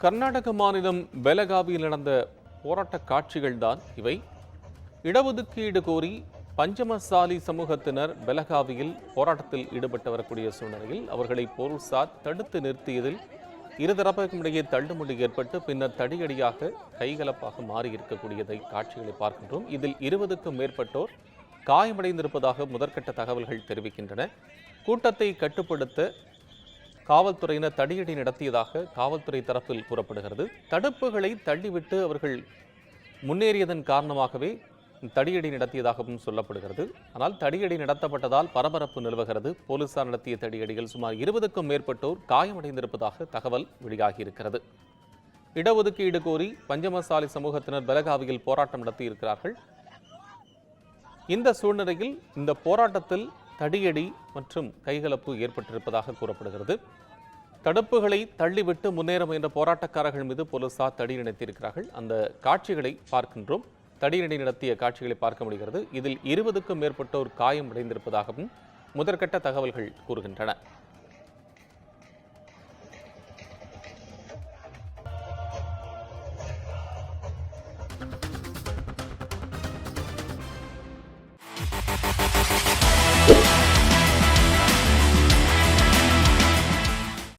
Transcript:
கர்நாடக மாநிலம் பெலகாவியில் நடந்த போராட்ட காட்சிகள்தான் இவை. இடஒதுக்கீடு கோரி பஞ்சமசாலி சமூகத்தினர் பெலகாவியில் போராட்டத்தில் ஈடுபட்டு வரக்கூடிய சூழ்நிலையில் அவர்களை போலீசார் தடுத்து நிறுத்தியதில் இருதரப்புக்கும் இடையே தள்ளுமுடி ஏற்பட்டு பின்னர் தடியடியாக கைகலப்பாக மாறியிருக்கக்கூடியதை காட்சிகளை பார்க்கின்றோம். இதில் இருபதுக்கும் மேற்பட்டோர் காயமடைந்திருப்பதாக முதற்கட்ட தகவல்கள் தெரிவிக்கின்றன. கூட்டத்தை கட்டுப்படுத்த காவல்துறையினர் தடியடி நடத்தியதாக காவல்துறை தரப்பில் கூறப்படுகிறது. தடுப்புகளை தள்ளிவிட்டு அவர்கள் முன்னேறியதன் காரணமாகவே தடியடி நடத்தியதாகவும் சொல்லப்படுகிறது. ஆனால் தடியடி நடத்தப்பட்டதால் பரபரப்பு நிலவுகிறது. போலீசார் நடத்திய தடியடிகள் சுமார் இருபதுக்கும் மேற்பட்டோர் காயமடைந்திருப்பதாக தகவல் வெளியாகியிருக்கிறது. இடஒதுக்கீடு கோரி பஞ்சமசாலி சமூகத்தினர் பெலகாவியில் போராட்டம் நடத்தியிருக்கிறார்கள். இந்த சூழ்நிலையில் இந்த போராட்டத்தில் தடியடி மற்றும் கைகலப்பு ஏற்பட்டிருப்பதாக கூறப்படுகிறது. தடுப்புகளை தள்ளிவிட்டு முன்னேற முயன்ற போராட்டக்காரர்கள் மீது போலீசார் தடி நடத்தியிருக்கிறார்கள் அந்த காட்சிகளை பார்க்கின்றோம். தடியடி நடத்திய காட்சிகளை பார்க்க முடிகிறது. இதில் இருபதுக்கும் மேற்பட்டோர் காயம் அடைந்திருப்பதாகவும் முதற்கட்ட தகவல்கள் கூறுகின்றன.